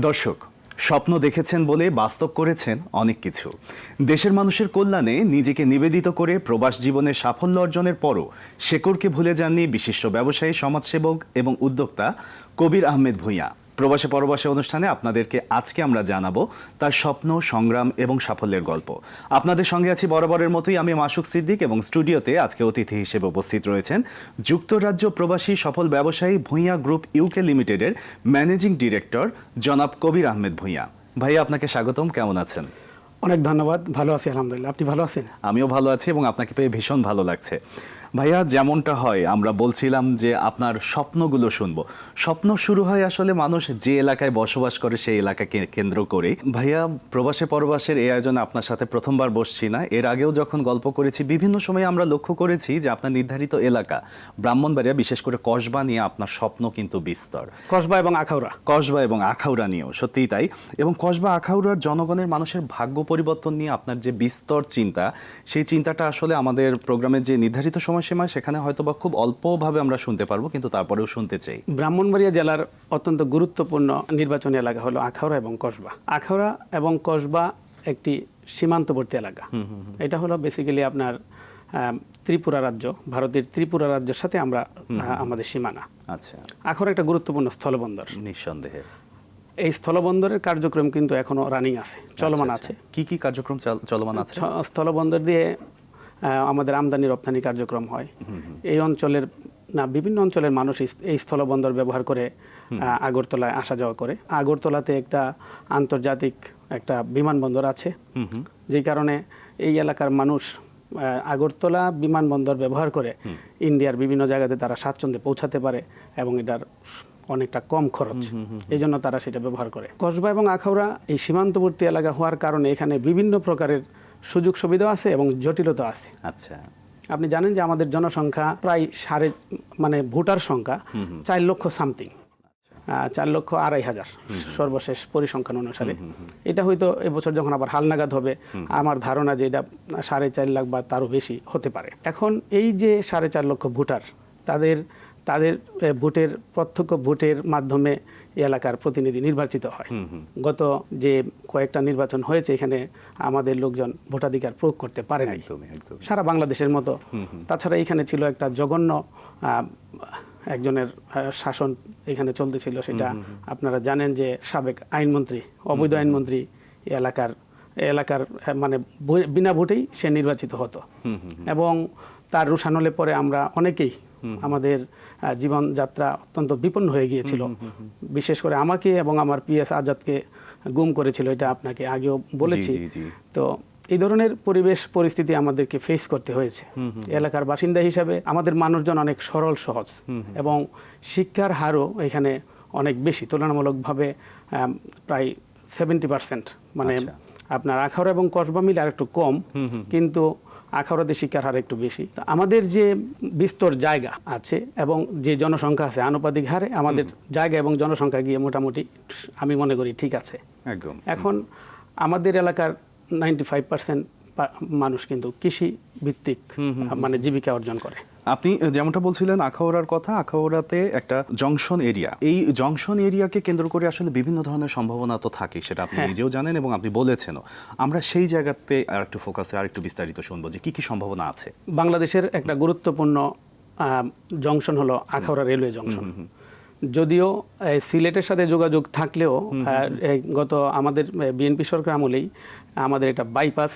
দর্শক, স্বপ্ন দেখেছেন বলে বাস্তব করেছেন অনেক কিছু। দেশের মানুষের কল্যাণে নিজেকে নিবেদিত করে প্রবাস জীবনের সাফল্য অর্জনের পরও শেকড়কে ভুলে যাননি বিশিষ্ট ব্যবসায়ী, সমাজসেবক এবং উদ্যোক্তা কবির আহমেদ ভূঁইয়া। প্রবাসে পরবাসে অনুষ্ঠানে আপনাদেরকে আজকে আমরা জানাব তার স্বপ্ন সংগ্রাম এবং সাফল্যের গল্প। আপনাদের সঙ্গে আছি বরাবরের মতোই আমি মাসুক সিদ্দিক এবং স্টুডিওতে আজকে অতিথি হিসেবে উপস্থিত রয়েছেন যুক্তরাজ্য প্রবাসী সফল ব্যবসায়ী ভূঁইয়া গ্রুপ ইউকে লিমিটেডের ম্যানেজিং ডিরেক্টর জনাব কবির আহমেদ ভূঁইয়া। ভাইয়া আপনাকে স্বাগতম। কেমন আছেন? অনেক ধন্যবাদ। ভালো আছি আলহামদুলিল্লাহ। আপনি ভালো আছেন? আমিও ভালো আছি এবং আপনাকে পেয়ে ভীষণ ভালো লাগছে। ভাইয়া যেমনটা হয় আমরা বলছিলাম যে আপনার স্বপ্নগুলো শুনব। স্বপ্ন শুরু হয় আসলে মানুষ যে এলাকায় বসবাস করে সেই এলাকাকে কেন্দ্র করে ভাইয়া প্রবাসে পরবাসের এই আয়োজনে আপনার সাথে প্রথমবার বসছি না। এর আগেও যখন গল্প করেছি বিভিন্ন সময় আমরা লক্ষ্য করেছি যে আপনার নির্ধারিত এলাকা ব্রাহ্মণবাড়িয়া বিশেষ করে কসবা নিয়ে আপনার স্বপ্ন কিন্তু বিস্তর। কসবা এবং আখাউড়া। কসবা এবং আখাউড়া নিয়েও সত্যিই তাই। এবং কসবা আখাউড়ার জনগণের মানুষের ভাগ্য পরিবর্তন নিয়ে আপনার যে বিস্তর চিন্তা সেই চিন্তাটা আসলে আমাদের প্রোগ্রামের যে নির্ধারিত সময়সীমা সেখানে হয়তো বা খুব অল্পভাবে আমরা শুনতে পারব কিন্তু তারপরেও শুনতে চাই। ব্রাহ্মণবাড়িয়া জেলার অত্যন্ত গুরুত্বপূর্ণ নির্বাচনী এলাকা হলো আখাউড়া এবং কসবা। আখাউড়া এবং কসবা একটি সীমান্তবর্তী এলাকা। এটা হলো বেসিক্যালি আপনার ত্রিপুরা রাজ্য ভারতের ত্রিপুরা রাজ্যের সাথে আমরা আমাদের সীমানা। আচ্ছা। আখাউড়া একটা গুরুত্বপূর্ণ স্থলবন্দর। নিঃসন্দেহে। এই স্থলবন্দরের কার্যক্রম কিন্তু এখনও রানিং আছে চলমান আচ্ছা, আছে। আচ্ছা। কি কি কার্যক্রম চলমান আছে? স্থলবন্দর দিয়ে আমাদের আমদানি রপ্তানি কার্যক্রম হয়। এই অঞ্চলের না বিভিন্ন অঞ্চলের মানুষ এই- স্থলবন্দর ব্যবহার করে আগরতলায় আসা যাওয়া করে। আগরতলাতে একটা আন্তর্জাতিক একটা বিমানবন্দর আছে। যেই কারণে এই এলাকার মানুষ আগরতলা বিমানবন্দর ব্যবহার করে ইন্ডিয়ার বিভিন্ন জায়গাতে তারা স্বাচ্ছন্দ্যে পৌঁছাতে পারে এবং এটার অনেকটা কম খরচ। এই জন্য তারা সেটা ব্যবহার করে। কসবা এবং আখাউড়া এই সীমান্তবর্তী এলাকা হওয়ার কারণে এখানে বিভিন্ন প্রকারের সুযোগ সুবিধা আছে এবং জটিলতা আছে। আচ্ছা। আপনি জানেন যে আমাদের জনসংখ্যা প্রায় সাড়ে মানে ভোটার সংখ্যা চার লক্ষ সামথিং। চার লক্ষ আড়াই হাজার সর্বশেষ পরিসংখ্যান অনুসারে। এটা হয়তো এবছর যখন আবার হালনাগাদ হবে আমার ধারণা যে এটা সাড়ে চার লাখ বা তারও বেশি হতে পারে। এখন এই যে সাড়ে চার লক্ষ ভোটার তাদের তাদের ভোটের প্রত্যক্ষ ভোটের মাধ্যমে এলাকার প্রতিনিধি নির্বাচিত হয়। গত যে কয়েকটা নির্বাচন হয়েছে এখানে আমাদের লোকজন ভোটাধিকার প্রয়োগ করতে পারে নাই সারা বাংলাদেশের মতো। তাছাড়া এখানে ছিল একটা জঘন্য একজনের শাসন এখানে চলতেছিল সেটা আপনারা জানেন যে সাবেক আইনমন্ত্রী অবৈধ আইনমন্ত্রী এলাকার এলাকার মানে বিনা ভোটেই সে নির্বাচিত হতো। এবং তার রুশানলে পরে আমরা অনেকেই আমাদের জীবনযাত্রা অত্যন্ত বিপন্ন হয়ে গিয়েছিল। বিশেষ করে আমাকে এবং আমার পিএস আজাদকে গুম করেছিল এটা আপনাকে আগেও বলেছি। তো এই ধরনের পরিবেশ পরিস্থিতি আমাদেরকে ফেস করতে হয়েছে। এলাকার বাসিন্দা হিসাবে আমাদের মানুষজন অনেক সরল সহজ। এবং শিক্ষার হারও এখানে অনেক বেশি। তুলনামূলকভাবে প্রায় সেভেন্টি পার্সেন্ট মানে আচ্ছা। আপনার আখাউড়া এবং কসবা মিলে আর একটু কম কিন্তু আখাউড়াতে শিক্ষার হার একটু বেশি। তো আমাদের যে বিস্তর জায়গা আছে এবং যে জনসংখ্যা আছে আনুপাতিক হারে আমাদের জায়গা এবং জনসংখ্যা গিয়ে মোটামুটি আমি মনে করি ঠিক আছে। একদম। এখন আমাদের এলাকার নাইনটি ফাইভ পার্সেন্ট মানুষ কিন্তু কৃষি ভিত্তিক মানে জীবিকা অর্জন করে। আপনি যেমনটা বলছিলেন আখাউড়ার কথা আখাউড়াতে একটা জংশন এরিয়া। এই জংশন এরিয়াকে কেন্দ্র করে আসলে বিভিন্ন ধরনের সম্ভাবনা তো থাকে সেটা আপনি হ্যাঁ। নিজেও জানেন এবং আপনি বলেছেনও। আমরা সেই জায়গাতে আর একটু ফোকাসে আর একটু বিস্তারিত শুনব যে কি কি সম্ভাবনা আছে। বাংলাদেশের একটা গুরুত্বপূর্ণ জংশন হলো আখাউড়া রেলওয়ে জংশন। যদিও সিলেটের সাথে যোগাযোগ থাকলেও গত আমাদের বিএনপি সরকার আমলেই আমাদের এটা বাইপাস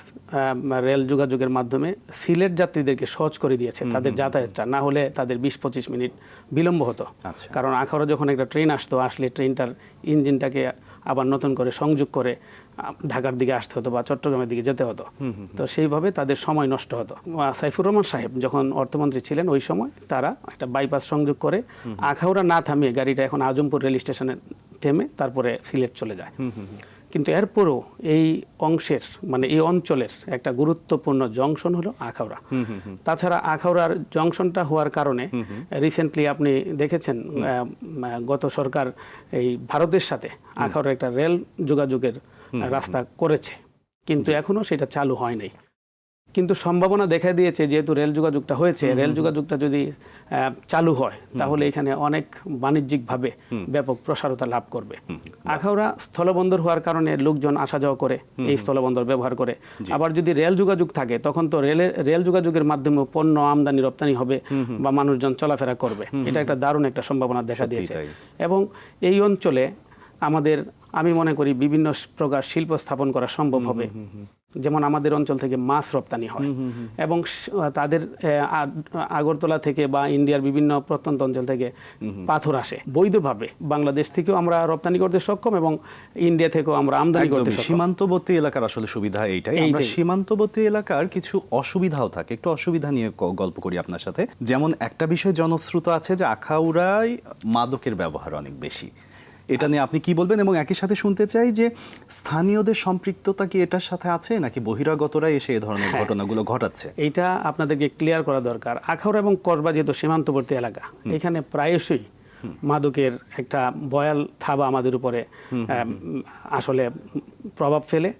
রেল যোগাযোগের মাধ্যমে সিলেট যাত্রীদেরকে সহজ করে দিয়েছে তাদের যাতায়াতটা। না হলে তাদের বিশ পঁচিশ মিনিট বিলম্ব হতো। আচ্ছা। কারণ আখাউড়া যখন একটা ট্রেন আসতো আসলে ট্রেনটার ইঞ্জিনটাকে আবার নতুন করে সংযোগ করে ঢাকার দিকে আসতে হতো বা চট্টগ্রামের দিকে যেতে হতো। তো সেইভাবে তাদের সময় নষ্ট হতো। সাইফুর রহমান সাহেব যখন অর্থমন্ত্রী ছিলেন ওই সময় তারা একটা বাইপাস সংযোগ করে আখাউড়া না থামিয়ে গাড়িটা এখন আজমপুর রেল স্টেশনে থেমে তারপরে সিলেট চলে যায়। কিন্তু এরপরও এই অংশের মানে এই অঞ্চলের একটা গুরুত্বপূর্ণ জংশন হলো আখাউড়া। তাছাড়া আখাউড়ার জংশনটা হওয়ার কারণে রিসেন্টলি আপনি দেখেছেন গত সরকার এই ভারতের সাথে আখাউড়ার একটা রেল যোগাযোগের রাস্তা করেছে। কিন্তু এখনও সেটা চালু হয় নাই। কিন্তু সম্ভাবনা দেখা দিয়েছে যেহেতু রেল যোগাযোগটা হয়েছে রেল যোগাযোগটা যদি চালু হয় তাহলে এখানে অনেক বাণিজ্যিকভাবে ব্যাপক প্রসারতা লাভ করবে। আখাউড়া স্থলবন্দর হওয়ার কারণে লোকজন আসা যাওয়া করে এই স্থলবন্দর ব্যবহার করে। আবার যদি রেল যোগাযোগ থাকে তখন তো রেলের রেল যোগাযোগের মাধ্যমে পণ্য আমদানি রপ্তানি হবে বা মানুষজন চলাফেরা করবে। এটা একটা দারুণ একটা সম্ভাবনা দেখা দিয়েছে। এবং এই অঞ্চলে আমাদের আমি মনে করি বিভিন্ন প্রকার শিল্প স্থাপন করা সম্ভব হবে। যেমন আমাদের অঞ্চল থেকে মাছ রপ্তানি হয়। এবং তাদের আগরতলা থেকে বা ইন্ডিয়ার বিভিন্ন প্রত্যন্ত অঞ্চল থেকে পাথর আসে। বৈধভাবে বাংলাদেশ থেকেও আমরা রপ্তানি করতে সক্ষম এবং ইন্ডিয়া থেকেও আমরা আমদানি করতে সীমান্তবর্তী এলাকার আসলে সুবিধা এইটাই। আমরা সীমান্তবর্তী এলাকার কিছু অসুবিধাও থাকে। একটু অসুবিধা নিয়ে গল্প করি আপনার সাথে। যেমন একটা বিষয় জনশ্রুত আছে যে আখাউড়ায় মাদকের ব্যবহার অনেক বেশি। এটা নিয়ে আপনি কি বলবেন? এবং একই সাথে শুনতে চাই যে স্থানীয়দের সম্পৃক্ততা কি এটার সাথে আছে নাকি বহিরাগতরা এসে এই ধরনের হ্যাঁ। ঘটনাগুলো ঘটাচ্ছে? এটা আপনাদেরকে ক্লিয়ার করা দরকার। আখাউড়া এবং কসবা যেহেতু সীমান্তবর্তী এলাকা এখানে প্রায়শই মাদকের একটা বয়াল থাবা আমাদের উপরে আসলে প্রভাব ফেলে।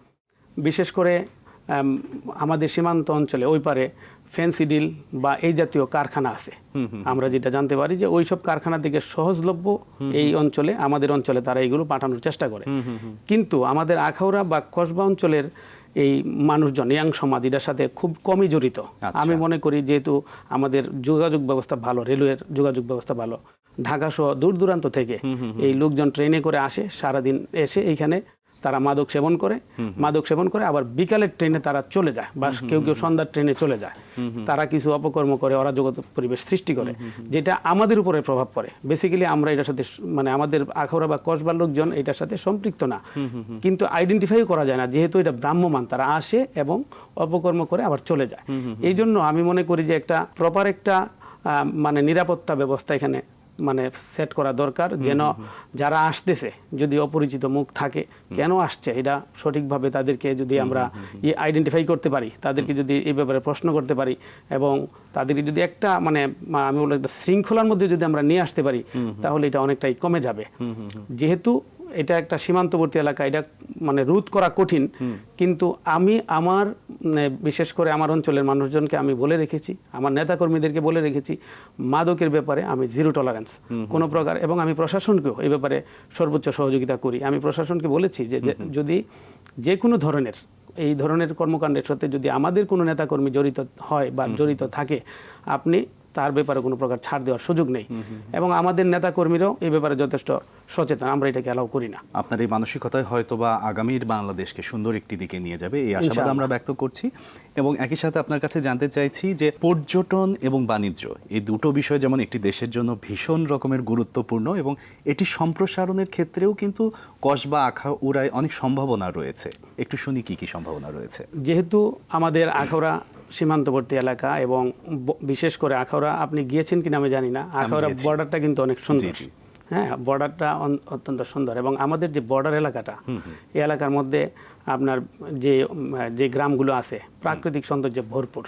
বিশেষ করে আমাদের সীমান্ত অঞ্চলে ওই পারে ফ্যান্সি ডিল বা এই জাতীয় কারখানা আছে। আমরা যেটা জানতে পারি যে ওইসব কারখানা থেকে সহজলভ্য এই অঞ্চলে আমাদের অঞ্চলে তারা এইগুলো পাঠানোর চেষ্টা করে। কিন্তু আমাদের আখাউড়া বা কসবা অঞ্চলের এই মানুষজন ইয়াং সমাজ এটার সাথে খুব কমই জড়িত। আচ্ছা। আমি মনে করি যেহেতু আমাদের যোগাযোগ ব্যবস্থা ভালো রেলওয়ের যোগাযোগ ব্যবস্থা ভালো ঢাকা সহ দূর দূরান্ত থেকে এই লোকজন ট্রেনে করে আসে সারাদিন এসে এইখানে তারা মাদক সেবন করে মাদক সেবন করে আবার বিকালের ট্রেনে তারা চলে যায় বা কেউ কেউ সন্ধ্যার ট্রেনে চলে যায়। তারা কিছু অপকর্ম করে অরাজকতা পরিবেশ সৃষ্টি করে যেটা আমাদের উপরে প্রভাব পড়ে। বেসিক্যালি আমরা এটার সাথে মানে আমাদের আখাউড়া বা কসবার লোকজন এটার সাথে সম্পৃক্ত না। কিন্তু আইডেন্টিফাই করা যায় না যেহেতু এটা ব্রাহ্মমান তারা আসে এবং অপকর্ম করে আবার চলে যায়। এই জন্য আমি মনে করি যে একটা প্রপার একটা মানে নিরাপত্তা ব্যবস্থা এখানে মানে সেট করা দরকার যেন যারা আসতেছে যদি অপরিচিত মুখ থাকে কেন আসছে? এটা সঠিকভাবে তাদেরকে যদি আমরা ইয়ে আইডেন্টিফাই করতে পারি তাদেরকে যদি এই ব্যাপারে প্রশ্ন করতে পারি এবং তাদেরকে যদি একটা মানে আমি বলব একটা শৃঙ্খলার মধ্যে যদি আমরা নিয়ে আসতে পারি তাহলে এটা অনেকটাই কমে যাবে। যেহেতু এটা একটা সীমান্তবর্তী এলাকা এটা মানে রোধ করা কঠিন কিন্তু আমি আমার বিশেষ করে আমার অঞ্চলের মানুষজনকে আমি বলে রেখেছি আমার নেতাকর্মীদেরকে বলে রেখেছি মাদকের ব্যাপারে আমি জিরো টলারেন্স কোনো প্রকার এবং আমি প্রশাসনকেও এই ব্যাপারে সর্বোচ্চ সহযোগিতা করি। আমি প্রশাসনকে বলেছি যে যদি যে কোনো ধরনের এই ধরনের কর্মকাণ্ডের সাথে যদি আমাদের কোনো নেতাকর্মী জড়িত হয় বা জড়িত থাকে আপনি তার ব্যাপারে কোনো প্রকার ছাড় দেওয়ার সুযোগ নেই। এবং আমাদের নেতাকর্মীরাও এই ব্যাপারে যথেষ্ট সচেতন। আমরা এটাকে অ্যালাউ করি না। আপনার এই মানসিকতায় হয়তো বা আগামীর বাংলাদেশকে সুন্দর একটি দিকে নিয়ে যাবে এই আশাবাদ আমরা ব্যক্ত করছি। এবং একই সাথে আপনার কাছে জানতে চাইছি যে পর্যটন এবং বাণিজ্য এই দুটো বিষয় যেমন একটি দেশের জন্য ভীষণ রকমের গুরুত্বপূর্ণ এবং এটি সম্প্রসারণের ক্ষেত্রেও কিন্তু কসবা আখা উড়ায় অনেক সম্ভাবনা রয়েছে। একটু শুনি কি কি সম্ভাবনা রয়েছে। যেহেতু আমাদের আখাউড়া সীমান্তবর্তী এলাকা এবং বিশেষ করে আখাউড়া আপনি গিয়েছেন কিনা আমি জানি না। আখাউড়া বর্ডারটা কিন্তু অনেক সুন্দর। হ্যাঁ বর্ডারটা অত্যন্ত সুন্দর এবং আমাদের যে বর্ডার এলাকাটা এই এলাকার মধ্যে আপনার যে যে গ্রামগুলো আছে প্রাকৃতিক সৌন্দর্যে ভরপুর।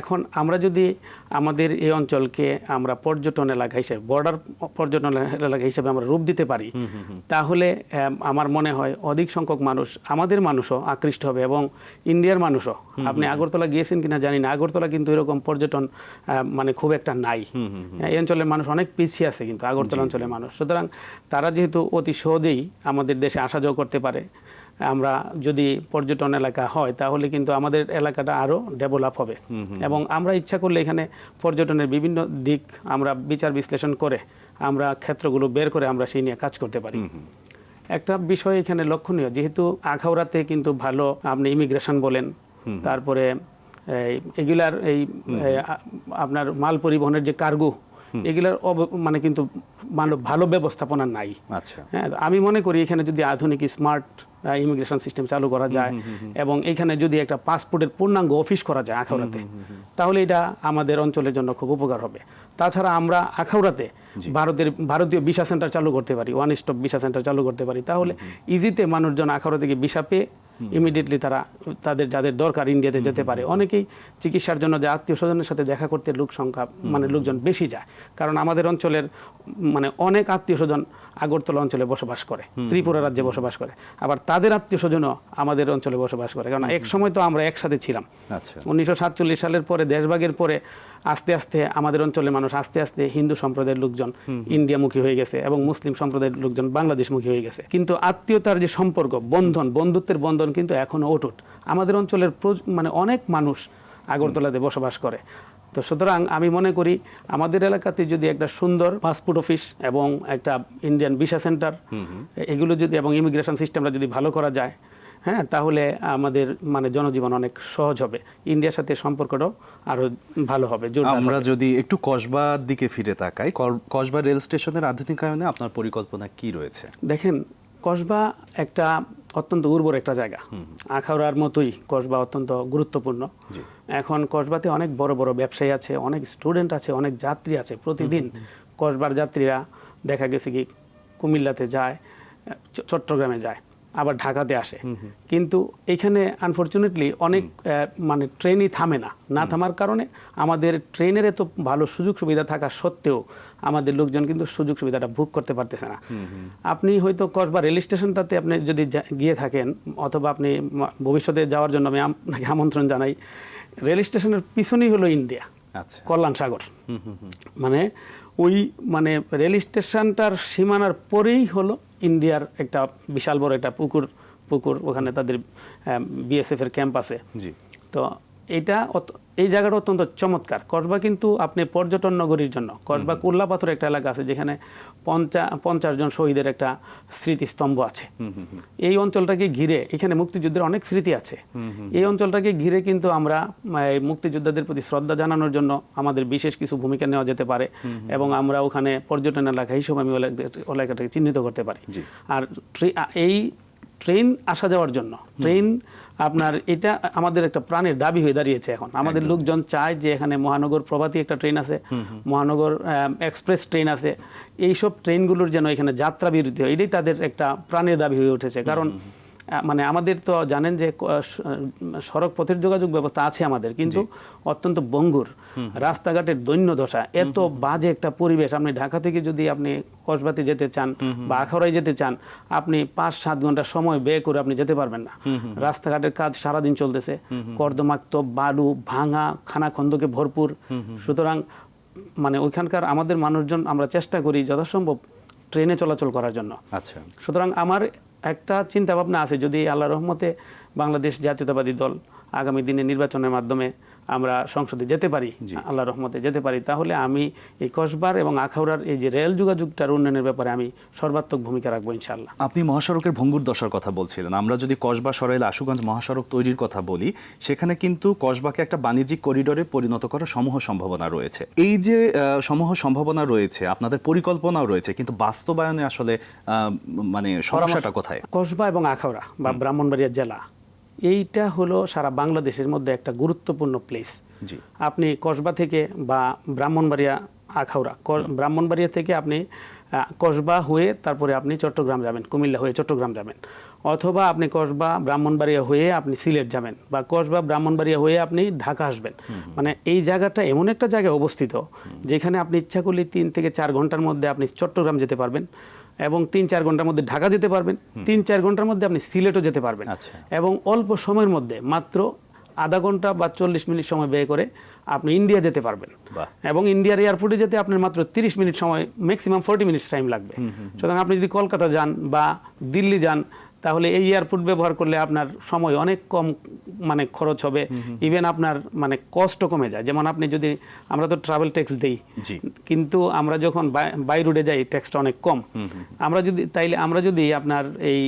এখন আমরা যদি আমাদের এই অঞ্চলকে আমরা পর্যটন এলাকা হিসেবে বর্ডার পর্যটন এলাকা হিসেবে আমরা রূপ দিতে পারি তাহলে আমার মনে হয় অধিক সংখ্যক মানুষ আমাদের মানুষও আকৃষ্ট হবে এবং ইন্ডিয়ার মানুষও। আপনি আগরতলা গিয়েছেন কিনা জানি না আগরতলা কিন্তু এরকম পর্যটন মানে খুব একটা নাই। এই অঞ্চলের মানুষ অনেক পিছিয়ে আছে কিন্তু আগরতলা অঞ্চলের মানুষ। সুতরাং তারা যেহেতু অতি সহজেই আমাদের দেশে আসা যাওয়া করতে পারে আমরা যদি পর্যটন এলাকা হয় তাহলে কিন্তু আমাদের এলাকাটা আরও ডেভেলপ হবে। এবং আমরা ইচ্ছা করলে এখানে পর্যটনের বিভিন্ন দিক আমরা বিচার বিশ্লেষণ করে আমরা ক্ষেত্রগুলো বের করে আমরা সেই নিয়ে কাজ করতে পারি। একটা বিষয় এখানে লক্ষণীয় যেহেতু আখাউড়াতে কিন্তু ভালো আপনি ইমিগ্রেশন বলেন তারপরে এগুলার এই আপনার মাল পরিবহনের যে কার্গো এগুলার মানে কিন্তু ভালো ব্যবস্থাপনা নাই। আচ্ছা। হ্যাঁ আমি মনে করি এখানে যদি আধুনিক স্মার্ট ইমিগ্রেশন সিস্টেম চালু করা যায় এবং এখানে যদি একটা পাসপোর্টের পূর্ণাঙ্গ অফিস করা যায় আখাউড়াতে তাহলে এটা আমাদের অঞ্চলের জন্য খুব উপকার হবে। তাছাড়া আমরা আখাউড়াতে ভারতের ভারতীয় ভিসা সেন্টার চালু করতে পারি ওয়ান স্টপ ভিসা সেন্টার চালু করতে পারি। তাহলে ইজিতে মানুষজন আখাউড়া থেকে ভিসা পেয়ে ইমিডিয়েটলি তারা তাদের যাদের দরকার ইন্ডিয়াতে যেতে পারে। অনেকেই চিকিৎসার জন্য যে আত্মীয় স্বজনের সাথে দেখা করতে লোক সংখ্যা মানে লোকজন বেশি যায়। কারণ আমাদের অঞ্চলের মানে অনেক আত্মীয় স্বজন আগরতলা অঞ্চলে বসবাস করে ত্রিপুরা রাজ্যে বসবাস করে। আবার তাদের আত্মীয় স্বজনও আমাদের অঞ্চলে বসবাস করে কারণ এক সময় তো আমরা একসাথে ছিলাম। আচ্ছা। উনিশশো সাতচল্লিশ সালের পরে দেশভাগের পরে আস্তে আস্তে আমাদের অঞ্চলের মানুষ আস্তে আস্তে হিন্দু সম্প্রদায়ের লোকজন ইন্ডিয়ামুখী হয়ে গেছে এবং মুসলিম সম্প্রদায়ের লোকজন বাংলাদেশমুখী হয়ে গেছে। কিন্তু আত্মীয়তার যে সম্পর্ক বন্ধন বন্ধুত্বের বন্ধন কিন্তু এখনও অটুট। আমাদের অঞ্চলের মানে অনেক মানুষ আগরতলাতে বসবাস করে। তো সুতরাং আমি মনে করি আমাদের এলাকাতে যদি একটা সুন্দর পাসপোর্ট অফিস এবং একটা ইন্ডিয়ান ভিসা সেন্টার এগুলো যদি এবং ইমিগ্রেশন সিস্টেমটা যদি ভালো করা যায় হ্যাঁ তাহলে আমাদের মানে জনজীবন অনেক সহজ হবে। ইন্ডিয়ার সাথে সম্পর্কটাও আরও ভালো হবে আমরা যদি একটু কসবার দিকে ফিরে তাকাই কসবা রেল স্টেশনের আধুনিকায়নে আপনার পরিকল্পনা কি রয়েছে? দেখেন কসবা একটা অত্যন্ত উর্বর একটা জায়গা। আখাউড়ার মতোই কসবা অত্যন্ত গুরুত্বপূর্ণ। এখন কসবাতে অনেক বড় বড় ব্যবসায়ী আছে অনেক স্টুডেন্ট আছে অনেক যাত্রী আছে। প্রতিদিন কসবার যাত্রীরা দেখা গেছে কি কুমিল্লাতে যায় চট্টগ্রামে যায় আবার ঢাকাতে আসে। কিন্তু এখানে আনফর্চুনেটলি অনেক মানে ট্রেনই থামে না। না থামার কারণে আমাদের ট্রেনের এত ভালো সুযোগ সুবিধা থাকা সত্ত্বেও আমাদের লোকজন কিন্তু সুযোগ সুবিধাটা ভোগ করতে পারতেছে না। আপনি হয়তো কসবা রেল স্টেশনটাতে আপনি যদি গিয়ে থাকেন অথবা আপনি ভবিষ্যতে যাওয়ার জন্য আমি আপনাকে আমন্ত্রণ জানাই রেল স্টেশনের পিছনেই হলো ইন্ডিয়া আচ্ছা। কল্যাণ সাগর। মানে ওই মানে রেল স্টেশনটার সীমানার পরেই হলো ইন্ডিয়ার একটা বিশাল বড় একটা পুকুর পুকুর ওখানে তাদের বিএসএফ এর ক্যাম্প আছে। জি। তো এটা অত- এই জায়গাটা অত্যন্ত চমৎকার। কসবা কিন্তু আপনি পর্যটন নগরীর জন্য কসবা কুল্লাপাথর একটা এলাকা আছে যেখানে পঞ্চা পঞ্চাশ জন শহীদের একটা স্মৃতিস্তম্ভ আছে। এই অঞ্চলটাকে ঘিরে এখানে মুক্তিযুদ্ধের অনেক স্মৃতি আছে। এই অঞ্চলটাকে ঘিরে কিন্তু আমরা এই মুক্তিযোদ্ধাদের প্রতি শ্রদ্ধা জানানোর জন্য আমাদের বিশেষ কিছু ভূমিকা নেওয়া যেতে পারে এবং আমরা ওখানে পর্যটন এলাকা হিসেবে আমি এলাকা- এলাকাটাকে চিহ্নিত করতে পারি। আর এই ট্রেন আসা যাওয়ার জন্য ট্রেন আপনার এটা আমাদের একটা প্রাণের দাবি হয়ে দাঁড়িয়েছে এখন। আমাদের লোকজন চায় যে এখানে মহানগর প্রভাতী একটা ট্রেন আছে মহানগর আহ, এক্সপ্রেস ট্রেন আছে। এইসব ট্রেনগুলোর যেন এখানে যাত্রা বিরতি হয় এটাই তাদের একটা প্রাণের দাবি হয়ে উঠেছে। কারণ মানে আমাদের তো জানেন যে সড়ক পথের যোগাযোগ ব্যবস্থা আছে আমাদের কিন্তু অত্যন্ত বঙ্গুর রাস্তাঘাটের দৈন্য দশা এত বাজে একটা পরিবেশ। আপনি ঢাকা থেকে যদি আপনি কসবাতে যেতে চান বা আখাউড়ায় যেতে চান আপনি পাঁচ সাত ঘণ্টা সময় ব্যয় করে আপনি যেতে পারবেন না। রাস্তাঘাটের কাজ সারাদিন চলতেছে। কর্দমাক্ত বালু ভাঙা খানা খন্দকে ভরপুর সুতরাং মানে ওইখানকার আমাদের মানুষজন আমরা চেষ্টা করি যথাসম্ভব ট্রেনে চলাচল করার জন্য। আচ্ছা। সুতরাং আমার একটা চিন্তাভাবনা আছে যদি আল্লাহ রহমতে বাংলাদেশ জাতীয়তাবাদী দল আগামী দিনে নির্বাচনের মাধ্যমে আমরা সংসদে যেতে পারি আল্লাহ রহমতে যেতে পারি তাহলে আমি এই কসবার এবং আখাউড়ার এই যে রেল যোগাযোগটার উন্নয়নের ব্যাপারে আমি সর্বাত্মক ভূমিকা রাখব ইনশাল্লাহ আপনি মহাসড়কের ভঙ্গুর দশার কথা বলছিলেন। আমরা যদি কসবা সরাইল আশুগঞ্জ মহাসড়ক তৈরির কথা বলি সেখানে কিন্তু কসবাকে একটা বাণিজ্যিক করিডোরে পরিণত করার সমূহ সম্ভাবনা রয়েছে। এই যে সমূহ সম্ভাবনা রয়েছে আপনাদের পরিকল্পনাও রয়েছে কিন্তু বাস্তবায়নে আসলে মানে সমস্যাটা কোথায়? কসবা এবং আখাউড়া বা ব্রাহ্মণবাড়িয়া জেলা এইটা হলো সারা বাংলাদেশের মধ্যে একটা গুরুত্বপূর্ণ প্লেস জি। আপনি কসবা থেকে বা ব্রাহ্মণবাড়িয়া আখাউড়া ব্রাহ্মণবাড়িয়া থেকে আপনি কসবা হয়ে তারপরে আপনি চট্টগ্রাম যাবেন কুমিল্লা হয়ে চট্টগ্রাম যাবেন। অথবা আপনি কসবা ব্রাহ্মণবাড়িয়া হয়ে আপনি সিলেট যাবেন বা কসবা ব্রাহ্মণবাড়িয়া হয়ে আপনি ঢাকা আসবেন। মানে এই জায়গাটা এমন একটা জায়গায় অবস্থিত যেখানে আপনি ইচ্ছা করলে তিন থেকে চার ঘণ্টার মধ্যে আপনি চট্টগ্রাম যেতে পারবেন। এবং তিন চার ঘণ্টার মধ্যে ঢাকা যেতে পারবেন তিন চার ঘণ্টার মধ্যে আপনি সিলেটও যেতে পারবেন। আচ্ছা। এবং অল্প সময়ের মধ্যে মাত্র আধা ঘণ্টা বা চল্লিশ মিনিট সময় ব্যয় করে আপনি ইন্ডিয়া যেতে পারবেন। এবং ইন্ডিয়ার এয়ারপোর্টে যেতে আপনার মাত্র তিরিশ মিনিট সময় ম্যাক্সিমাম ফোর্টি মিনিটস টাইম লাগবে। সুতরাং আপনি যদি কলকাতা যান বা দিল্লি যান তাহলে এই এয়ারপোর্ট ব্যবহার করলে আপনার সময় অনেক কম মানে খরচ হবে। ইভেন আপনার মানে কষ্ট কমে যায়। যেমন আপনি যদি আমরা তো ট্রাভেল ট্যাক্স দিই। কিন্তু আমরা যখন বাই রুটে যাই ট্যাক্সটা অনেক কম। আমরা যদি তাইলে আমরা যদি আপনার এই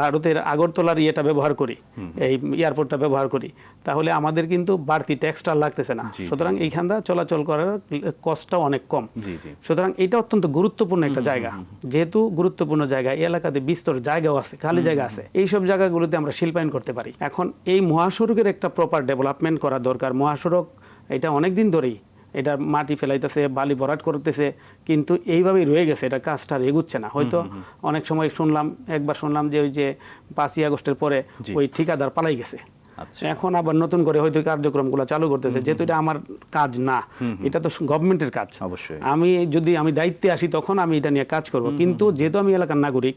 ভারতের আগরতলার ইয়েটা ব্যবহার করি এই এয়ারপোর্টটা ব্যবহার করি তাহলে আমাদের কিন্তু বাড়তি ট্যাক্সটা লাগতেছে না। সুতরাং এইখানটা চলাচল করার কষ্টটাও অনেক কম। সুতরাং এটা অত্যন্ত গুরুত্বপূর্ণ একটা জায়গা। যেহেতু গুরুত্বপূর্ণ জায়গা এই এলাকাতে বিস্তর জায়গাও আছে খালি জায়গা আছে। এইসব জায়গাগুলোতে আমরা শিল্পায়ন করতে পারি। এখন এই মহাসড়কের একটা প্রপার ডেভেলপমেন্ট করা দরকার। মহাসড়ক এটা অনেক দিন ধরেই এটা মাটি ফেলাইতেছে বালি ভরাট করতেছে কিন্তু এইভাবেই রয়ে গেছে এটা কাজটা আর এগুচ্ছে না। হয়তো অনেক সময় শুনলাম একবার শুনলাম যে ওই যে পাঁচই আগস্টের পরে ওই ঠিকাদার পালাই গেছে। এখন আবার নতুন করে হয়তো কার্যক্রমগুলো চালু করতেছে যেহেতু এটা আমার কাজ না এটা তো গভর্নমেন্টের কাজ। অবশ্যই। আমি যদি আমি দায়িত্বে আসি তখন আমি এটা নিয়ে কাজ করব। কিন্তু যেহেতু আমি এলাকার নাগরিক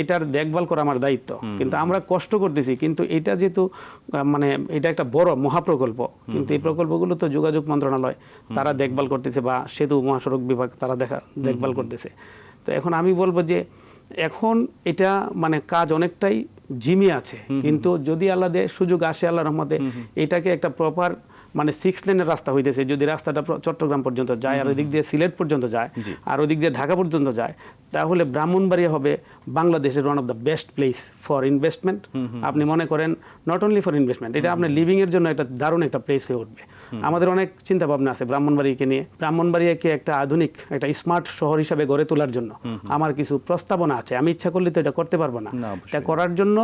এটার দেখভাল করা আমার দায়িত্ব। কিন্তু আমরা কষ্ট করতেছি কিন্তু এটা যেহেতু মানে এটা একটা বড় মহাপ্রকল্প। কিন্তু এই প্রকল্পগুলো তো যোগাযোগ মন্ত্রণালয় তারা দেখভাল করতেছে বা সেতু মহাসড়ক বিভাগ তারা দেখা দেখভাল করতেছে। তো এখন আমি বলব যে এখন এটা মানে কাজ অনেকটাই জিমে আছে। কিন্তু যদি আল্লাহ দেয় সুযোগ আসে আল্লাহ রহমতে এটাকে একটা প্রপার মানে সিক্স লেনের রাস্তা হইতেছে। যদি রাস্তাটা চট্টগ্রাম পর্যন্ত যায় আর ওদিক দিয়ে সিলেট পর্যন্ত যায় আর ওদিক দিয়ে ঢাকা পর্যন্ত যায় তাহলে ব্রাহ্মণবাড়িয়া হবে বাংলাদেশের one of the best place for investment আপনি মনে করেন নট অনলি ফর ইনভেস্টমেন্ট এটা আপনার লিভিংয়ের জন্য একটা দারুণ একটা প্লেস হয়ে উঠবে। আমাদের অনেক চিন্তা ভাবনা আছে ব্রাহ্মণবাড়িয়াকে নিয়ে। ব্রাহ্মণবাড়িয়াকে একটা আধুনিক একটা স্মার্ট শহর হিসাবে গড়ে তোলার জন্য। আমার কিছু প্রস্তাবনা আছে। আমি ইচ্ছা করলে তো এটা করতে পারব না। না, এটা করার জন্য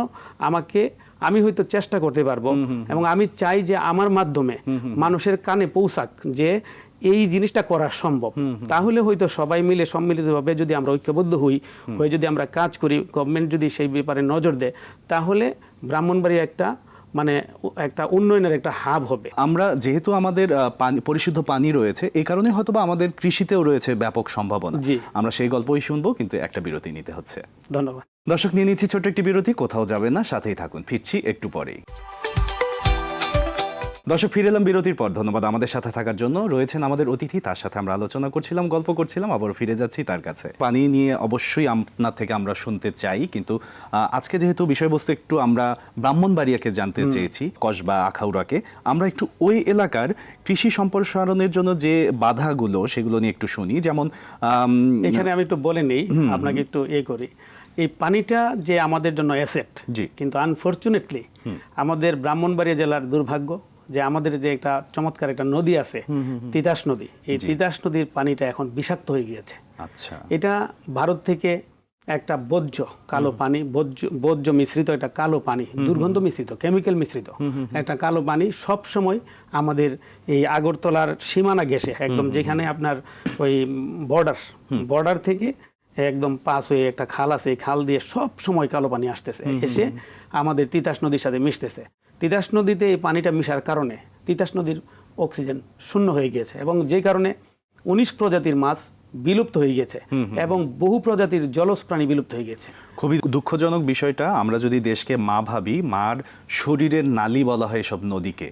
আমাকে আমি হয়তো চেষ্টা করতে পারব এবং আমি চাই যে আমার মাধ্যমে মানুষের কানে পৌঁছাক যে এই জিনিসটা করা সম্ভব। তাহলে হয়তো সবাই মিলে সম্মিলিতভাবে যদি আমরা ঐক্যবদ্ধ হই হয়ে যদি আমরা কাজ করি গভর্নমেন্ট যদি সেই ব্যাপারে নজর দেয় তাহলে ব্রাহ্মণবাড়ি একটা মানে একটা উন্নয়নের একটা হাব হবে। আমরা যেহেতু আমাদের পানি পরিশুদ্ধ পানি রয়েছে এই কারণে হয়তোবা আমাদের কৃষিতেও রয়েছে ব্যাপক সম্ভাবনা। জি। আমরা সেই গল্পই শুনব কিন্তু একটা বিরতি নিতে হচ্ছে। ধন্যবাদ। দর্শক নিয়ে নিচ্ছি ছোট্ট একটি বিরতি কোথাও যাবে না সাথেই থাকুন ফিরছি একটু পরেই। দর্শক ফিরে এলাম বিরতির পর। ধন্যবাদ আমাদের সাথে থাকার জন্য। রয়েছেন আমাদের অতিথি তার সাথে আমরা আলোচনা করছিলাম গল্প করছিলাম আবার ফিরে যাচ্ছি তার কাছে। পানি নিয়ে অবশ্যই আপনার থেকে আমরা শুনতে চাই কিন্তু আজকে যেহেতু বিষয়বস্তু একটু আমরা ব্রাহ্মণবাড়িয়াকে জানতে চেয়েছি কসবা আখাউড়াকে আমরা একটু ওই এলাকার কৃষি সম্প্রসারণের জন্য যে বাধাগুলো সেগুলো নিয়ে একটু শুনি। যেমন এখানে আমি একটু বলে নেই আপনাকে একটু এ করি। এই পানিটা যে আমাদের জন্য অ্যাসেট জি। কিন্তু আনফরচুনেটলি আমাদের ব্রাহ্মণবাড়িয়া জেলার দুর্ভাগ্য যে আমাদের যে একটা চমৎকার একটা নদী আছে তিতাস নদী। এই তিতাস নদীর পানিটা এখন বিষাক্ত হয়ে গিয়েছে। আচ্ছা। এটা ভারত থেকে একটা বর্জ্য কালো পানি বর্জ্য বর্জ্য মিশ্রিত একটা কালো পানি দুর্গন্ধ মিশ্রিত কেমিক্যাল মিশ্রিত একটা কালো পানি সব সময় আমাদের এই আগরতলার সীমানা ঘেসে একদম যেখানে আপনার ওই বর্ডার বর্ডার থেকে একদম পাস হয়ে একটা খাল আছে খাল দিয়ে সব সময় কালো পানি আসতেছে এসে আমাদের তিতাস নদীর সাথে মিশতেছে। তিতাস নদীতে এই পানিটা মিশার কারণে তিতাস নদীর অক্সিজেন শূন্য হয়ে গিয়েছে এবং যে কারণে উনিশ প্রজাতির মাছ বিলুপ্ত হয়ে গেছে এবং বহু প্রজাতির জলজ প্রাণী বিলুপ্ত হয়ে গেছে খুবই দুঃখজনক বিষয়টা আমরা যদি দেশকে মা ভাবি মার শরীরের নালি বলা হয় এসব নদীকে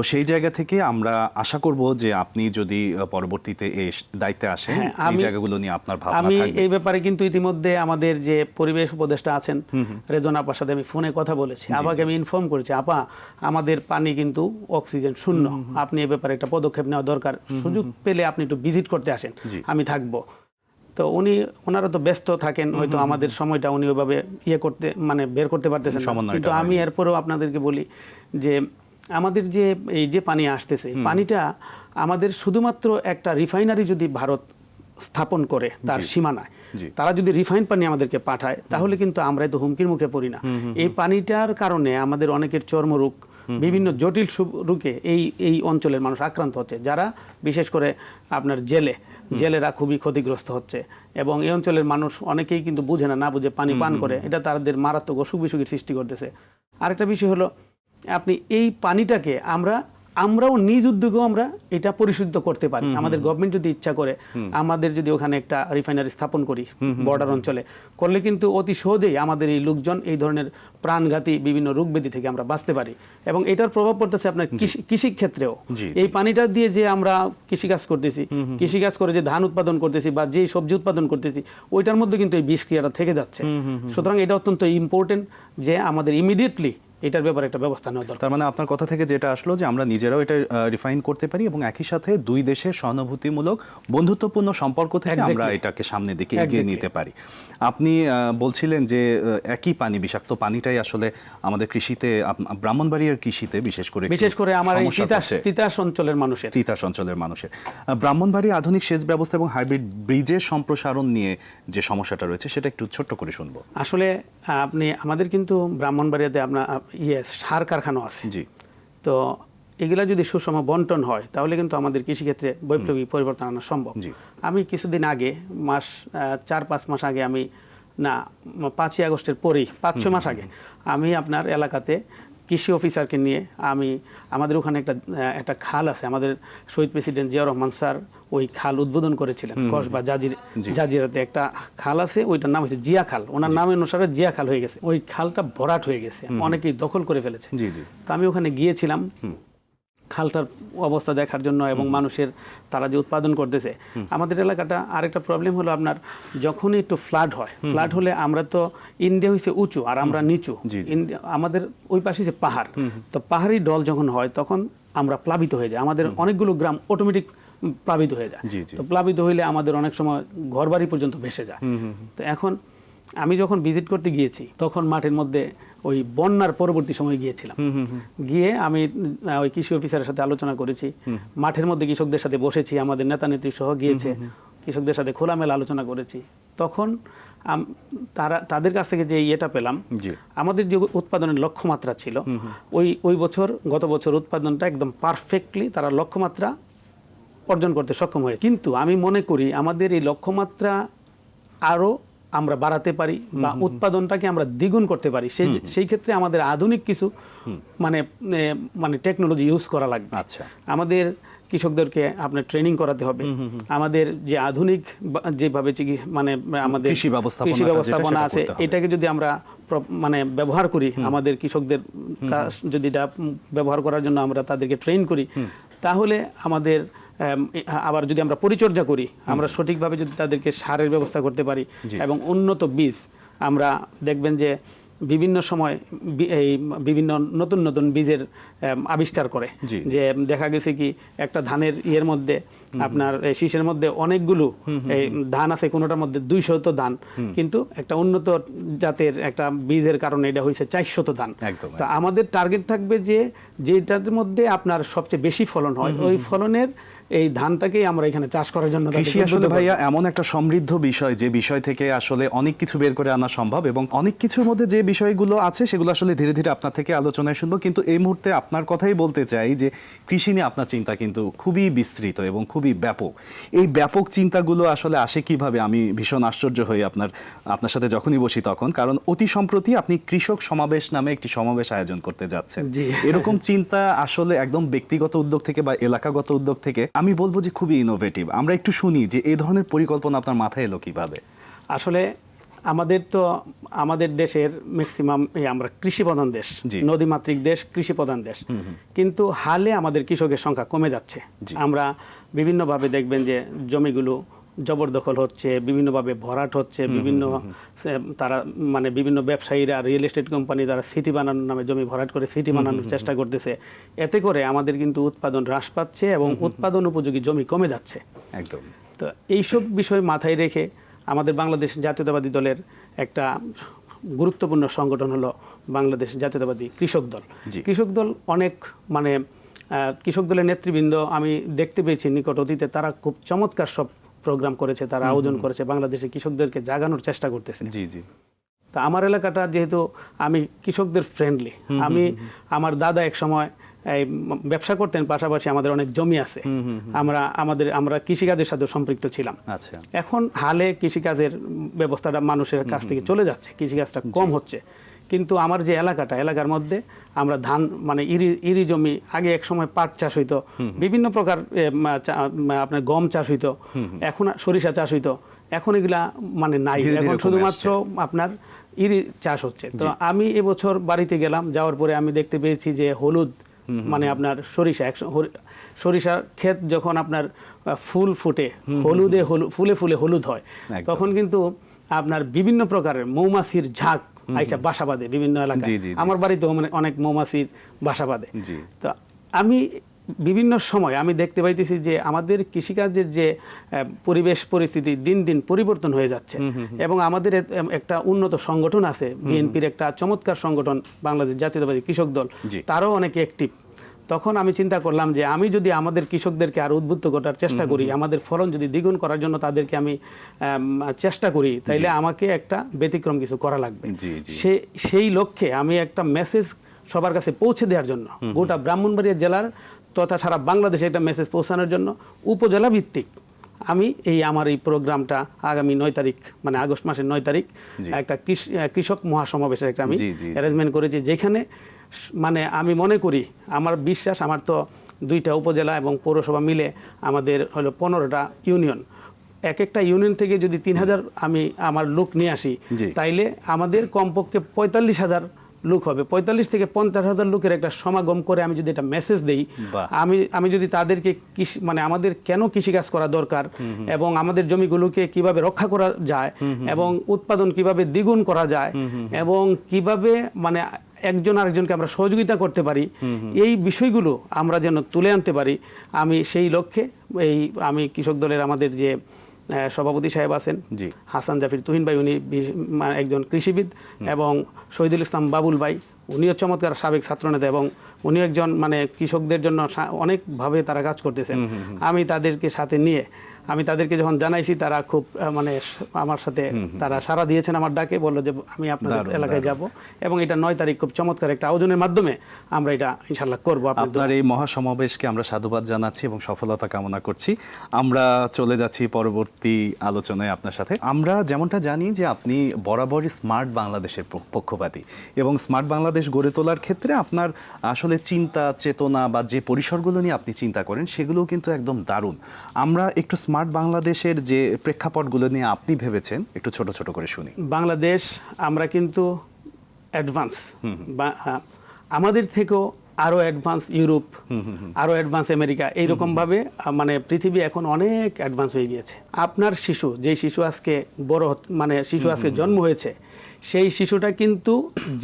তো সেই জায়গা থেকে আমরা আশা করব যে আপনি যদি পরবর্তীতে এই দায়িত্বে আসেন হ্যাঁ, এই জায়গাগুলো নিয়ে আপনার ভাবনা আমি এই ব্যাপারে কিন্তু ইতিমধ্যে আমাদের যে পরিবেশ উপদেষ্টা আছেন রেজন আপার সাথে আমি ফোনে কথা বলেছি। আপাকে আমি ইনফর্ম করেছি আপা আমাদের পানি কিন্তু অক্সিজেন শূন্য। আপনি এ ব্যাপারে একটা পদক্ষেপ নেওয়া দরকার। সুযোগ পেলে আপনি একটু ভিজিট করতে আসেন। আমি থাকব। তো উনি ওনারা তো ব্যস্ত থাকেন হয়তো আমাদের সময়টা উনি ওইভাবে ইয়ে করতে মানে বের করতে পারতেছেন কিন্তু আমি এরপরেও আপনাদেরকে বলি যে আমাদের যে এই যে পানি আসতেছে পানিটা আমাদের শুধুমাত্র একটা রিফাইনারি যদি ভারত স্থাপন করে তার সীমানায় তারা যদি রিফাইন পানি আমাদেরকে পাঠায় তাহলে কিন্তু আমরা তো হুমকির মুখে পড়ি না। এই পানিটার কারণে আমাদের অনেকের চর্মরোগ বিভিন্ন জটিল রোগে এই এই অঞ্চলের মানুষ আক্রান্ত হচ্ছে। যারা বিশেষ করে আপনার জেলে জেলেরা খুবই ক্ষতিগ্রস্ত হচ্ছে এবং এই অঞ্চলের মানুষ অনেকেই কিন্তু বুঝে না না বুঝে পানি পান করে। এটা তাদের মারাত্মক অসুখ বিসুখের সৃষ্টি করতেছে। আরেকটা বিষয় হলো আপনি এই পানিটাকে আমরা আমরাও নিজ উদ্যোগেও আমরা এটা পরিশুদ্ধ করতে পারি। আমাদের গভর্নমেন্ট যদি ইচ্ছা করে আমাদের যদি ওখানে একটা রিফাইনারি স্থাপন করি বর্ডার অঞ্চলে করলে কিন্তু অতি সহজেই আমাদের এই লোকজন এই ধরনের প্রাণঘাতী বিভিন্ন রোগ ব্যাধি থেকে আমরা বাঁচতে পারি। এবং এটার প্রভাব পড়তেছে আপনার কৃষি ক্ষেত্রেও। এই পানিটা দিয়ে যে আমরা কৃষিকাজ করতেছি কৃষিকাজ করে যে ধান উৎপাদন করতেছি বা যে সবজি উৎপাদন করতেছি ওইটার মধ্যে কিন্তু এই বিষক্রিয়াটা থেকে যাচ্ছে। সুতরাং এটা অত্যন্ত ইম্পর্টেন্ট যে আমাদের ইমিডিয়েটলি এটার ব্যাপারে একটা ব্যবস্থা নেওয়া দরকার। তার মানে আপনার কথা থেকে যেটা আসলো যে আমরা নিজেরাও এটা রিফাইন করতে পারি এবং একই সাথে দুই দেশের সহানুভূতিমূলক বন্ধুত্বপূর্ণ সম্পর্ক থেকে আমরা এটাকে সামনে দিকে এগিয়ে নিতে পারি। আপনি বলছিলেন যে একই পানি বিষাক্ত পানিটাই আসলে আমাদের কৃষিতে ব্রাহ্মণবাড়িয়ার কৃষিতে বিশেষ করে বিশেষ করে আমার তিতাস অঞ্চলের মানুষের। তিতাস অঞ্চলের মানুষের। ব্রাহ্মণবাড়ি আধুনিক সেচ ব্যবস্থা এবং হাইব্রিড ব্রিজের সম্প্রসারণ নিয়ে যে সমস্যাটা রয়েছে সেটা একটু ছোট্ট করে শুনব। আসলে আপনি আমাদের কিন্তু ব্রাহ্মণবাড়িয়াতে আপনার ইয়ে সার কারখানা আছে। জি। তো এগুলা যদি সুষম বন্টন হয় তাহলে কিন্তু আমাদের কৃষিক্ষেত্রে বৈপ্লবিক পরিবর্তন আনা সম্ভব। আমি কিছুদিন আগে মাস চার পাঁচ মাস আগে আমি না পাঁচই আগস্টের পরেই পাঁচ ছ মাস আগে আমি আপনার এলাকাতে কৃষি অফিসারকে নিয়ে আমি আমাদের ওখানে একটা একটা খাল আছে আমাদের শহীদ প্রেসিডেন্ট জিয়া রহমান স্যার ওই খাল উদ্বোধন করেছিলেন কসবা জাজির জাজিরাতে একটা খাল আছে ওইটার নাম হচ্ছে জিয়া খাল। ওনার নাম অনুসারে জিয়া খাল হয়ে গেছে। ওই খালটা ভরাট হয়ে গেছে অনেকেই দখল করে ফেলেছে। জি জি। তো আমি ওখানে গিয়েছিলাম। খালটার অবস্থা দেখার জন্য এবং মানুষের তারা যে উৎপাদন করতেছে। আমাদের এলাকাটা আরেকটা প্রবলেম হলো আপনার যখনই একটু ফ্লাড হয় ফ্লাড হলে আমরা তো ইন্ডিয়া হচ্ছে উঁচু আর আমরা নিচু। আমাদের ওই পাশে যে পাহাড় তো পাহাড়ি ডল যখন হয় তখন আমরা প্লাবিত হয়ে যায় আমাদের অনেকগুলো গ্রাম অটোমেটিক প্লাবিত হয়ে যায়। তো প্লাবিত হইলে আমাদের অনেক সময় ঘরবাড়ি পর্যন্ত ভেসে যায়। তো এখন আমি যখন ভিজিট করতে গিয়েছি তখন মাঠের মধ্যে ওই বন্যার পরবর্তী সময় গিয়েছিলাম। গিয়ে আমি ওই কৃষি অফিসারের সাথে আলোচনা করেছি। মাঠের মধ্যে কৃষকদের সাথে বসেছি আমাদের নেতা নেত্রী সহ গিয়েছে। কৃষকদের সাথে খোলামেলা আলোচনা করেছি। তখন তারা তাদের কাছ থেকে যে ইয়েটা পেলাম আমাদের যে উৎপাদনের লক্ষ্যমাত্রা ছিল ওই ওই বছর গত বছর উৎপাদনটা একদম পারফেক্টলি তারা লক্ষ্যমাত্রা অর্জন করতে সক্ষম হয়। কিন্তু আমি মনে করি আমাদের এই লক্ষ্যমাত্রা আরও আমরা বাড়াতে পারি বা উৎপাদনটাকে আমরা দ্বিগুণ করতে পারি সেই সেই ক্ষেত্রে আমাদের আধুনিক কিছু মানে মানে টেকনোলজি ইউজ করা লাগবে। আচ্ছা। আমাদের কৃষকদেরকে আপনার ট্রেনিং করাতে হবে। আমাদের যে আধুনিক যেভাবে মানে আমাদের কৃষি ব্যবস্থাপনাটা কৃষি ব্যবস্থাপনা আছে এটাকে যদি আমরা মানে ব্যবহার করি আমাদের কৃষকদের যদি ব্যবহার করার জন্য আমরা তাদেরকে ট্রেন করি তাহলে আমাদের আবার যদি আমরা পরিচর্যা করি আমরা সঠিকভাবে যদি তাদেরকে সারের ব্যবস্থা করতে পারি এবং উন্নত বীজ আমরা দেখবেন যে বিভিন্ন সময় এই বিভিন্ন নতুন নতুন বীজের আবিষ্কার করে। যে দেখা গেছে কি একটা ধানের ইয়ের মধ্যে আপনার শীষের মধ্যে অনেকগুলো এই ধান আছে কোনোটার মধ্যে দুইশত ধান। কিন্তু একটা উন্নত জাতের একটা বীজের কারণে এটা হয়েছে চারশত ধান। তো আমাদের টার্গেট থাকবে যে যেটার মধ্যে আপনার সবচেয়ে বেশি ফলন হয় ওই ফলনের এই ধানটাকেই আমরা এখানে চাষ করার জন্য কৃষি আসলে ভাইয়া এমন একটা সমৃদ্ধ বিষয় যে বিষয় থেকে আসলে অনেক কিছু বের করে আনা সম্ভব এবং অনেক কিছুর মধ্যে যে বিষয়গুলো আছে সেগুলো আসলে ধীরে ধীরে আপনার থেকে আলোচনায় শুনব। কিন্তু এই মুহূর্তে আপনার কথাই বলতে চাই যে কৃষি নিয়ে আপনার চিন্তা কিন্তু খুবই বিস্তৃত এবং খুবই ব্যাপক। এই ব্যাপক চিন্তাগুলো আসলে আসে কীভাবে? আমি ভীষণ আশ্চর্য হই আপনার আপনার সাথে যখনই বসি তখন কারণ অতি সম্প্রতি আপনি কৃষক সমাবেশ নামে একটি সমাবেশ আয়োজন করতে যাচ্ছেন। এরকম চিন্তা আসলে একদম ব্যক্তিগত উদ্যোগ থেকে বা এলাকাগত উদ্যোগ থেকে আমি বলব যে খুবই ইনোভেটিভ আমরা একটু শুনি যে এই ধরনের পরিকল্পনা আপনার মাথায় এলো কীভাবে? আসলে আমাদের তো আমাদের দেশের ম্যাক্সিমাম আমরা কৃষি প্রধান দেশ নদীমাত্রিক নদীমাতৃক দেশ কৃষি প্রধান দেশ কিন্তু হালে আমাদের কৃষকের সংখ্যা কমে যাচ্ছে। আমরা বিভিন্নভাবে দেখবেন যে জমিগুলো জবরদখল হচ্ছে বিভিন্নভাবে ভরাট হচ্ছে বিভিন্ন তারা মানে বিভিন্ন ব্যবসায়ীরা রিয়েল এস্টেট কোম্পানি তারা সিটি বানানোর নামে জমি ভরাট করে সিটি বানানোর চেষ্টা করতেছে। এতে করে আমাদের কিন্তু উৎপাদন হ্রাস পাচ্ছে এবং উৎপাদন উপযোগী জমি কমে যাচ্ছে। একদম। তো এইসব বিষয় মাথায় রেখে আমাদের বাংলাদেশ জাতীয়তাবাদী দলের একটা গুরুত্বপূর্ণ সংগঠন হলো বাংলাদেশ জাতীয়তাবাদী কৃষক দল। কৃষক দল অনেক মানে কৃষক দলের নেতৃবৃন্দ আমি দেখতে পেয়েছি নিকট অতীতে তারা খুব চমৎকার সব প্রোগ্রাম করেছে তারা আয়োজন করেছে বাংলাদেশের কৃষকদেরকে জাগানোর চেষ্টা করতেছে। জি জি। তা আমার এলাকাটা যেহেতু আমি কৃষকদের ফ্রেন্ডলি আমি আমার দাদা এক সময় এই ব্যবসা করতেন পাশাপাশি আমাদের অনেক জমি আছে। আমরা আমাদের আমরা কৃষিকাজের সাথে সম্পৃক্ত ছিলাম। আচ্ছা। এখন হালে কৃষিকাজের ব্যবস্থাটা মানুষের কাছ থেকে চলে যাচ্ছে কৃষিকাজটা কম হচ্ছে। কিন্তু আমার যে এলাকাটা এলাকার মধ্যে আমরা ধান মানে ইরি ইরি জমি আগে এক সময় পাট চাষ হইতো। বিভিন্ন প্রকার আপনার গম চাষ হইতো। এখন সরিষা চাষ হইতো। এখন এগুলা মানে নাই। এখন শুধুমাত্র আপনার ইরি চাষ হচ্ছে। তো আমি এবছর বাড়িতে গেলাম যাওয়ার পরে আমি দেখতে পেয়েছি যে হলুদ মানে আপনার সরিষা হরি- সরিষা ক্ষেত যখন আপনার ফুল ফুটে হলুদে হলু ফুলে ফুলে হলুদ হয় তখন কিন্তু আপনার বিভিন্ন প্রকারের মৌমাছির ঝাঁক আইসা বাসা বাঁধে বিভিন্ন এলাকায়। আমার বাড়িতেও মানে অনেক মৌমাছির বাসা বাঁধে। তো আমি বিভিন্ন সময় আমি দেখতে পাইতেছি যে আমাদের কৃষিকাজের যে পরিবেশ পরিস্থিতি দিন দিন পরিবর্তন হয়ে যাচ্ছে। এবং আমাদের একটা উন্নত সংগঠন আছে বিএনপির একটা চমৎকার সংগঠন বাংলাদেশ জাতীয়তাবাদী কৃষক দল। তারাও অনেক অ্যাক্টিভ তখন আমি চিন্তা করলাম যে আমি যদি আমাদের কৃষকদেরকে আরও উদ্বুদ্ধ করার চেষ্টা করি আমাদের ফলন যদি দ্বিগুণ করার জন্য তাদেরকে আমি চেষ্টা করি তাইলে আমাকে একটা ব্যতিক্রম কিছু করা লাগবে। সে সেই লক্ষ্যে আমি একটা মেসেজ সবার কাছে পৌঁছে দেওয়ার জন্য গোটা ব্রাহ্মণবাড়িয়া জেলার তথা সারা বাংলাদেশে একটা মেসেজ পৌঁছানোর জন্য উপজেলা ভিত্তিক আমি এই আমার এই প্রোগ্রামটা আগামী নয় তারিখ মানে আগস্ট মাসের নয় তারিখ একটা কৃষক মহাসমাবেশের একটা আমি। অ্যারেঞ্জমেন্ট করেছি যেখানে মানে আমি মনে করি আমার বিশ্বাস আমার তো দুইটা উপজেলা এবং পৌরসভা মিলে আমাদের হলো পনেরোটা ইউনিয়ন। এক একটা ইউনিয়ন থেকে যদি তিন হাজার আমি আমার লোক নিয়ে আসি তাইলে আমাদের কমপক্ষে পঁয়তাল্লিশ হাজার লোক হবে। পঁয়তাল্লিশ থেকে পঞ্চাশ হাজার লোকের একটা সমাগম করে আমি যদি একটা মেসেজ দেই আমি আমি যদি তাদেরকে কৃষি মানে আমাদের কেন কৃষিকাজ করা দরকার এবং আমাদের জমিগুলোকে কীভাবে রক্ষা করা যায় এবং উৎপাদন কীভাবে দ্বিগুণ করা যায় এবং কীভাবে মানে একজন আরেকজনকে আমরা সহযোগিতা করতে পারি। এই বিষয়গুলো আমরা যেন তুলে আনতে পারি। আমি সেই লক্ষ্যে এই আমি কৃষক দলের আমাদের যে সভাপতি সাহেব আছেন জি। হাসান জাফির তুহিন ভাই উনি একজন কৃষিবিদ এবং শহীদুল ইসলাম বাবুল ভাই উনিও চমৎকার সাবেক ছাত্রনেতা এবং উনি একজন মানে কৃষকদের জন্য অনেকভাবে তারা কাজ করতেছেন। আমি তাদেরকে সাথে নিয়ে আমি তাদেরকে যখন জানাইছি তারা খুব মানে আমার সাথে তারা সারা দিয়েছেন আমার ডাকে বলল যে আমি আপনাদের এলাকায় যাব এবং এটা নয় তারিখ খুব চমৎকার একটা আয়োজনের মাধ্যমে আমরা এটা ইনশাল্লাহ করব আপনার এই মহাসমাবেশকে আমরা সাধুবাদ জানাচ্ছি এবং সফলতা কামনা করছি। আমরা চলে যাচ্ছি পরবর্তী আলোচনায় আপনার সাথে। আমরা যেমনটা জানি যে আপনি বরাবরই স্মার্ট বাংলাদেশের পক্ষপাতী এবং স্মার্ট বাংলাদেশ গড়ে তোলার ক্ষেত্রে আপনার আসলে চিন্তা চেতনা বা যে পরিসরগুলো নিয়ে আপনি চিন্তা করেন সেগুলোও কিন্তু একদম দারুণ। আমরা একটু স্মার্ট বাংলাদেশের যে প্রেক্ষাপটগুলো নিয়ে আপনি ভেবেছেন একটু ছোট ছোট করে শুনি। বাংলাদেশ আমরা কিন্তু অ্যাডভান্স বা আমাদের থেকেও আরও অ্যাডভান্স ইউরোপ আরও অ্যাডভান্স আমেরিকা এইরকমভাবে মানে পৃথিবী এখন অনেক অ্যাডভান্স হয়ে গিয়েছে। আপনার শিশু যেই শিশু আজকে বড় মানে শিশু আজকে জন্ম হয়েছে সেই শিশুটা কিন্তু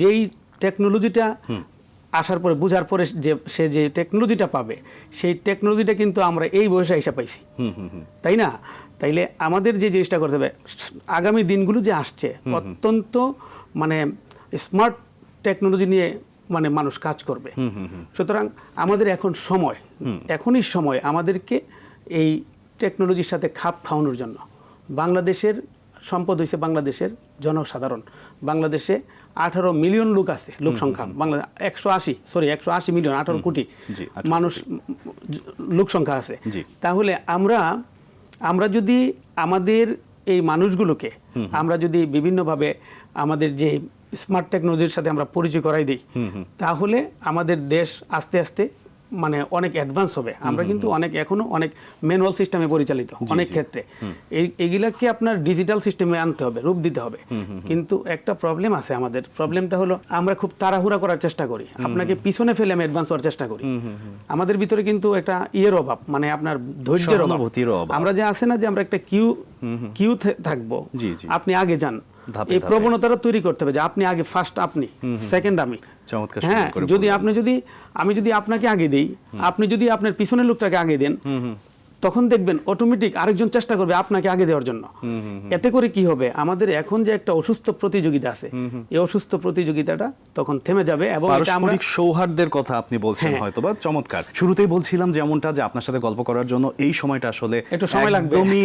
যেই টেকনোলজিটা আসার পরে বোঝার পরে যে সে যে টেকনোলজিটা পাবে সেই টেকনোলজিটা কিন্তু আমরা এই বয়সে এসে পাইছি। তাই না? তাইলে আমাদের যে জিনিসটা করতে হবে আগামী দিনগুলো যে আসছে অত্যন্ত মানে স্মার্ট টেকনোলজি নিয়ে মানে মানুষ কাজ করবে। সুতরাং আমাদের এখন সময় এখনই সময় আমাদেরকে এই টেকনোলজির সাথে খাপ খাওয়ানোর জন্য। বাংলাদেশের সম্পদ হয়েছে বাংলাদেশের জনসাধারণ। বাংলাদেশে আঠারো মিলিয়ন লোক আছে লোক সংখ্যা। বাংলা একশো আশি সরি একশো আশি মিলিয়ন আঠারো কোটি মানুষ লোক সংখ্যা আছে। তাহলে আমরা আমরা যদি আমাদের এই মানুষগুলোকে আমরা যদি বিভিন্নভাবে আমাদের যে স্মার্ট টেকনোলজির সাথে আমরা পরিচয় করাই দিই তাহলে আমাদের দেশ আস্তে আস্তে মানে অনেক অ্যাডভান্স হবে। আমরা কিন্তু অনেক এখনও অনেক ম্যানুয়াল সিস্টেমে পরিচালিত অনেক ক্ষেত্রে। এগুলাকে আপনার ডিজিটাল সিস্টেমে আনতে হবে রূপ দিতে হবে। কিন্তু একটা প্রবলেম আছে আমাদের। প্রবলেমটা হলো আমরা খুব তাড়াহুড়া করার চেষ্টা করি। আপনাকে পিছনে ফেলে আমি অ্যাডভান্স হওয়ার চেষ্টা করি। আমাদের ভিতরে কিন্তু একটা ইয়ের অভাব মানে আপনার ধৈর্যের অভাব। অভাব। আমরা যে আছে না যে আমরা একটা কিউ কিউ থাকব। জি, জি। আপনি আগে যান। এই প্রবণতাটা তৈরি করতে হবে যে আপনি আগে ফার্স্ট আপনি সেকেন্ড আমি। হ্যাঁ যদি আপনি যদি আমি যদি আপনাকে আগে দিই আপনি যদি আপনার পিছনের লোকটাকে আগে দেন তখন দেখবেন অটোমেটিক আরেকজন চেষ্টা করবে আপনাকে আগে দেওয়ার জন্য। এতে করে কি হবে? আমাদের এখন যে একটা অসুস্থ প্রতিযোগিতা আছে এই অসুস্থ প্রতিযোগিতাটা তখন থেমে যাবে এবং পারস্পরিক সৌহার্দ্যের কথা আপনি বলছেন হ্যাঁ। হয়তো বা চমৎকার। শুরুতেই বলছিলাম যেমনটা যে আপনার সাথে গল্প করার জন্য এই সময়টা আসলে একটু সময় লাগবে। একদমই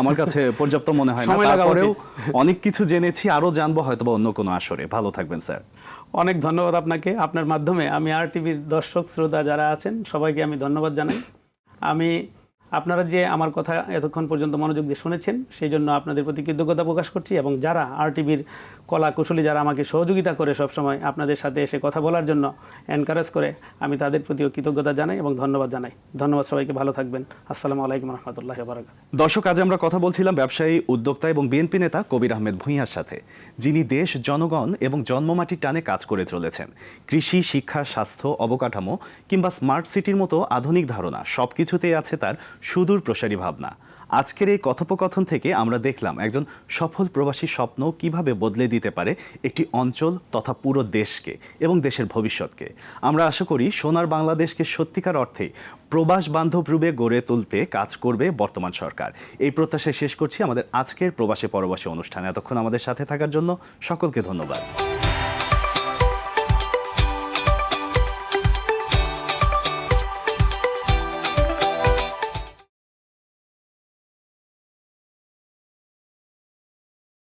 আমার কাছে পর্যাপ্ত মনে হয় না। তারপরেও অনেক কিছু জেনেছি আরও জানব হয়তো বা অন্য কোনো আসরে। ভালো থাকবেন স্যার। অনেক ধন্যবাদ আপনাকে। আপনার মাধ্যমে আমি আর টিভির দর্শক শ্রোতা যারা আছেন সবাইকে আমি ধন্যবাদ জানাই। আমি আপনারা যে আমার কথা এতক্ষণ পর্যন্ত মনোযোগ দিয়ে শুনেছেন, সেই জন্য আপনাদের প্রতি কৃতজ্ঞতা প্রকাশ করছি এবং যারা আর টিভির কলা কুশলী যারা আমাকে সহযোগিতা করে সবসময় আপনাদের সাথে এসে কথা বলার জন্য এনকারেজ করে, আমি তাদের প্রতিও কৃতজ্ঞতা জানাই এবং ধন্যবাদ জানাই। ধন্যবাদ সবাইকে, ভালো থাকবেন। আসসালামু আলাইকুম রহমতুল্লাহ বারাকাত দর্শক, আজ আমরা কথা বলছিলাম ব্যবসায়ী, উদ্যোক্তা এবং বিএনপি নেতা কবির আহমেদ ভূঁইয়ার সাথে, যিনি দেশ, জনগণ এবং জন্মমাটির টানে কাজ করে চলেছেন। কৃষি, শিক্ষা, স্বাস্থ্য, অবকাঠামো কিংবা স্মার্ট সিটির মতো আধুনিক ধারণা সবকিছুতেই আছে তার সুদূর প্রসারী ভাবনা। আজকের এই কথোপকথন থেকে আমরা দেখলাম একজন সফল প্রবাসী স্বপ্ন কীভাবে বদলে দিতে পারে একটি অঞ্চল তথা পুরো দেশকে এবং দেশের ভবিষ্যৎকে। আমরা আশা করি সোনার বাংলাদেশকে সত্যিকার অর্থে প্রবাস বান্ধব রূপে গড়ে তুলতে কাজ করবে বর্তমান সরকার। এই প্রত্যাশায় শেষ করছি আমাদের আজকের প্রবাসে পরবাসী অনুষ্ঠান। এতক্ষণ আমাদের সাথে থাকার জন্য সকলকে ধন্যবাদ।